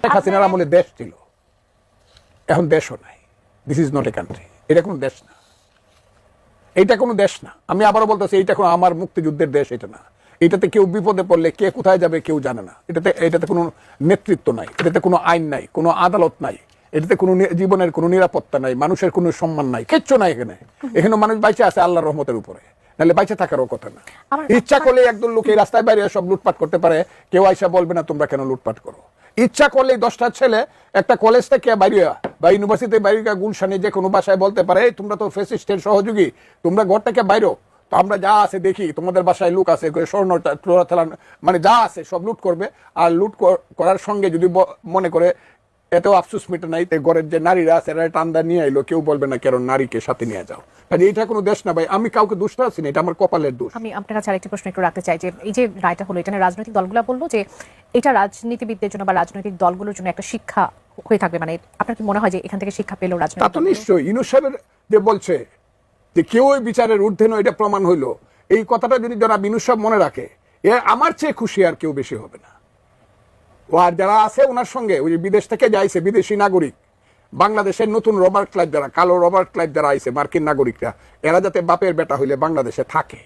শেখ হাসিনার আমলে দেশ ছিল। এখন দেশও নাই। This is not a country এটা কোনো দেশ না। এইটা কোনো দেশ না। আমি আবারও বলতেছি এইটা কোনো আমার মুক্তিযুদ্ধের দেশ এটা না। এটাতে কেউ বিপদে পড়লে কে কোথায় যাবে কেউ জানে না। এটাতে এটাতে কোনো নেতৃত্ব নাই। এটাতে কোনো আইন নাই কোনো আদালত নাই। এটাতে কোনো জীবনের কোনো নিরাপত্তা নাই মানুষের কোনো সম্মান নাই কিচ্ছু নাই এখানে। এখানে মানুষ বাইচে আছে আল্লাহর রহমতের উপরে। নাহলে বাইচে থাকারও কথা না। ইচ্ছা করলে একদল লোক এই রাস্তায় বাইরে সব লুটপাট করতে পারে। কেউ আইসা বলবে না তোমরা কেন লুটপাট করো? ইচ্ছা করলে দশটা ছেলে একটা কলেজ থেকে বাইরে বা ইউনিভার্সিটি বাইরে গুলশানে যে কোনো বাসায় বলতে পারে তোমরা তো ফেসিস্টের সহযোগী, তোমরা ঘর থেকে বাইরো, তো আমরা যা আছে দেখি, তোমাদের বাসায় লুক আছে স্বর্ণ মানে যা আছে সব লুট করবে, আর লুট করার সঙ্গে যদি মনে করে, এতেও আফসুস মিটে নাই ঘরের যে নারীরা আছে, এরা টান্দা নিয়ে আইলো, কেউ বলবে না কেন নারীকে সাথে নিয়ে যাও। কাজে এটা কোনো দেশ না ভাই, আমি কাউকে দুষ্ট আছি না, এটা আমার কপালের দোষ। আমি আপনার কাছে আরেকটি প্রশ্ন একটু রাখতে চাই, যে এই যে রায়টা হলো, এটা রাজনৈতিক দলগুলো বলল যে এটা রাজনীতিবিদদের জন্য বা রাজনৈতিক দলগুলোর জন্য একটা শিক্ষা হয়ে থাকবে। মানে আপনার কি মনে হয় যে এখান থেকে শিক্ষা পেল তা রাজনৈতিক তো নিশ্চয়ই। ইনু সাহেবের যে বলছে যে কেউ ওই বিচারের ঊর্ধ্বে নয় এটা প্রমাণ হইল। এই কথাটা যদি জনাব ইনু সাহেব মনে রাখে এ আমার চেয়ে খুশি আর কেউ বেশি হবে না। ও আর যারা আছে ওনার সঙ্গে ওই বিদেশ থেকে যাইছে বিদেশি নাগরিক বাংলাদেশের নতুন রবার্ট ক্লাইভ যারা কালো রবার্ট ক্লাইভ যারা আইছে মার্কিন নাগরিকরা এরা যাতে বাপের বেটা হইলে বাংলাদেশে থাকে।